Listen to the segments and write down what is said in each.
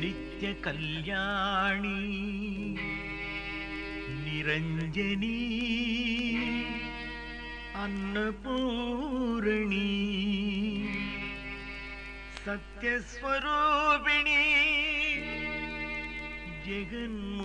നിത്യ കല്യാണി നിരഞ്ജനി അന്നപൂരണി സത്യസ്വരൂപിണി ജഗന്മ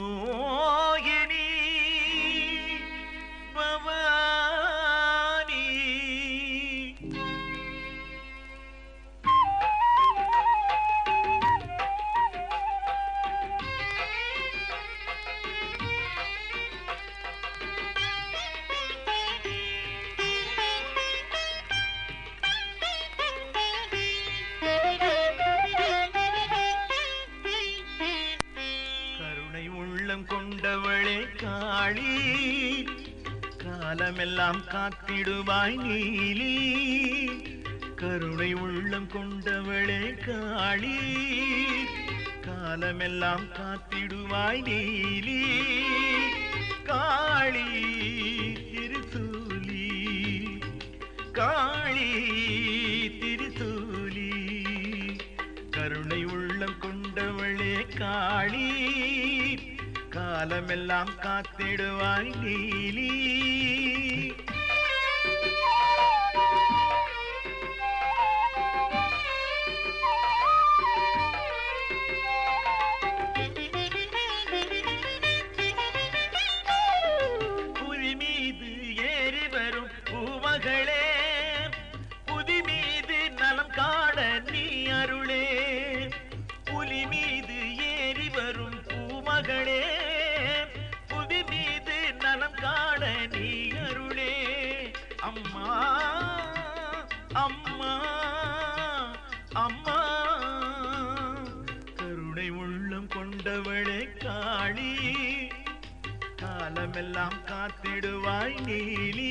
காளி காலமெல்லாம் காத்திடுவாய் நீலி. கருணை உள்ளம் கொண்டவளே காளி. காலமெல்லாம் காத்திடுவாய் நீலி. காளி திருசூலி. காளி திருசூலி. கருணை உள்ளம் கொண்டவளே காளி. காலமெல்லாம் காத்திடுவாய் நீலி புலி மீது ஏறி வரும் பூமகளே உள்ளம் கொண்டவளே காளி. காலமெல்லாம் காத்திடுவாய் நீலி.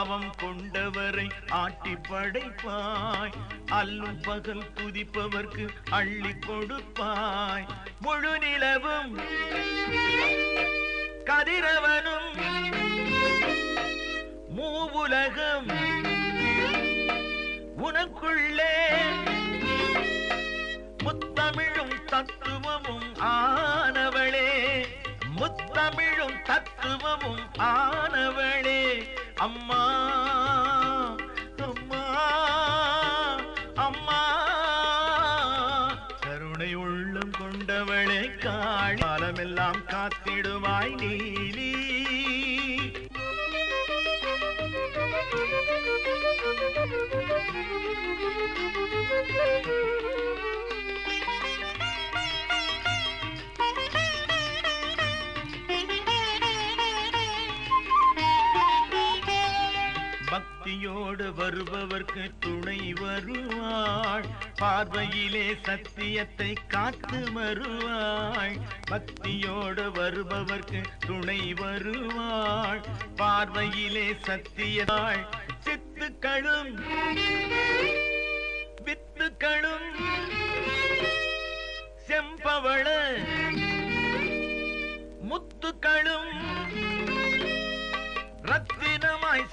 பாவம் கொண்டவரை ஆட்டி படைப்பாய். அல்லும் பகல் துதிப்பவர்க்கு அள்ளி கொடுப்பாய். முழு நிலவும் கதிரவனும் மூவுலகம் உனக்குள்ளே. முத்தமிழும் தத்துவமும் ஆனவளே. முத்தமிழும் தத்துவமும் ஆனவளே. அம்மா அம்மா அம்மா. கருணை உள்ளம் கொண்டவளே காலமெல்லாம் காத்திடுவாய் நீலி. பக்தியோடு வருபவர்க்கு துணை வருவாள். பார்வையிலே சத்தியத்தை காத்து வருவாள் பக்தியோடு வருபவர்க்கு துணை வருவாள். பார்வையிலே சத்தியத்தாள். சித்துக்களும்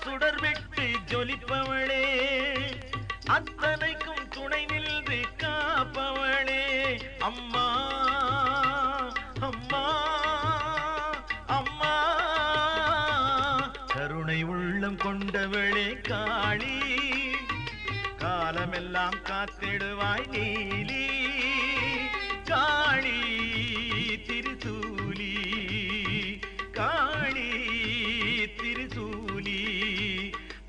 சுடர் வெட்டு ஜொலிப்பவளே. அத்தனைக்கும் துணை நின்று காப்பவளே. அம்மா அம்மா அம்மா. கருணை உள்ளம் கொண்டவளே காளி. காலமெல்லாம் காத்திடுவாய் நீலி. காளி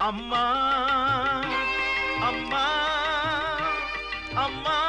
அம்மா அம்மா அம்மா.